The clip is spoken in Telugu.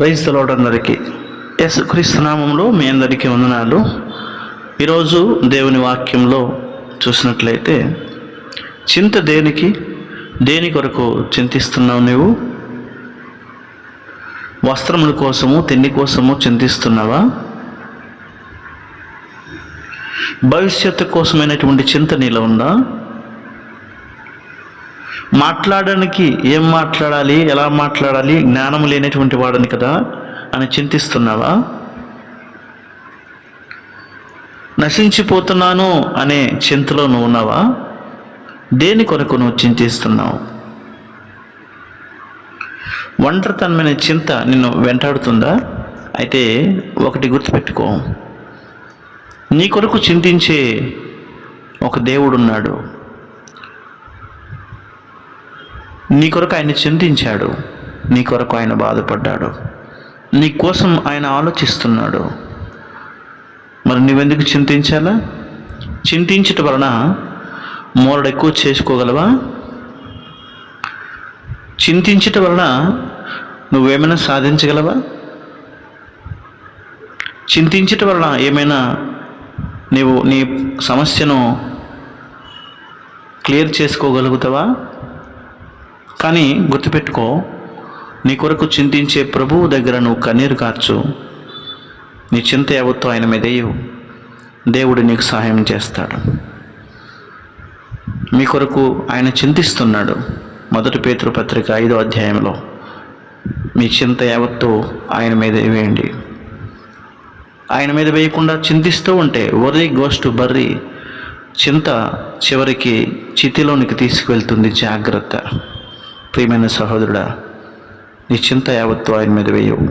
ప్రైజ్ తలోడందరికీ యేసుక్రీస్తు నామంలో మీ అందరికీ వందనాలు. ఈరోజు దేవుని వాక్యంలో చూసినట్లయితే చింత దేనికి దేని కొరకు చింతిస్తున్నావు నువ్వు వస్త్రముల కోసము తిండి కోసము చింతిస్తున్నావా? భవిష్యత్తు కోసమైనటువంటి చింత నీలో ఉందా? మాట్లాడడానికి ఏం మాట్లాడాలి ఎలా మాట్లాడాలి జ్ఞానం లేనటువంటి వాడని కదా అని చింతిస్తున్నావా? నశించిపోతున్నాను అనే చింతలో నువ్వు ఉన్నావా? దేని కొరకు నువ్వు చింతిస్తున్నావు? ఒంటరితనమైన చింత నిన్ను వెంటాడుతుందా? అయితే ఒకటి గుర్తుపెట్టుకో. నీ కొరకు చింతించే ఒక దేవుడున్నాడు. నీ కొరకు ఆయన చింతించాడు. నీ కొరకు ఆయన బాధపడ్డాడు. నీ కోసం ఆయన ఆలోచిస్తున్నాడు. మరి నువ్వెందుకు చింతించాలా? చింతించటం వలన మూలడు ఎక్కువ చేసుకోగలవా? చింతించటం వలన నువ్వేమైనా సాధించగలవా? చింతించటం వలన ఏమైనా నీవు నీ సమస్యను క్లియర్ చేసుకోగలుగుతావా? కానీ గుర్తుపెట్టుకో నీ కొరకు చింతించే ప్రభువు దగ్గర నువ్వు కన్నీరు కార్చు. నీ చింత యావత్తు ఆయన మీదేయు దేవుడు నీకు సహాయం చేస్తాడు. మీ కొరకు ఆయన చింతిస్తున్నాడు. మొదటి పేతృ పత్రిక ఐదో అధ్యాయంలో మీ చింత యావత్తు ఆయన మీద వేయండి. ఆయన మీద వేయకుండా చింతిస్తూ ఉంటే వరి గోష్టు బర్రి చింత చివరికి చితిలోనికి తీసుకువెళ్తుంది జాగ్రత్త. ప్రియమైన సహోదరుడా నీ చింత యావత్తు ఆయన మీద వేయవు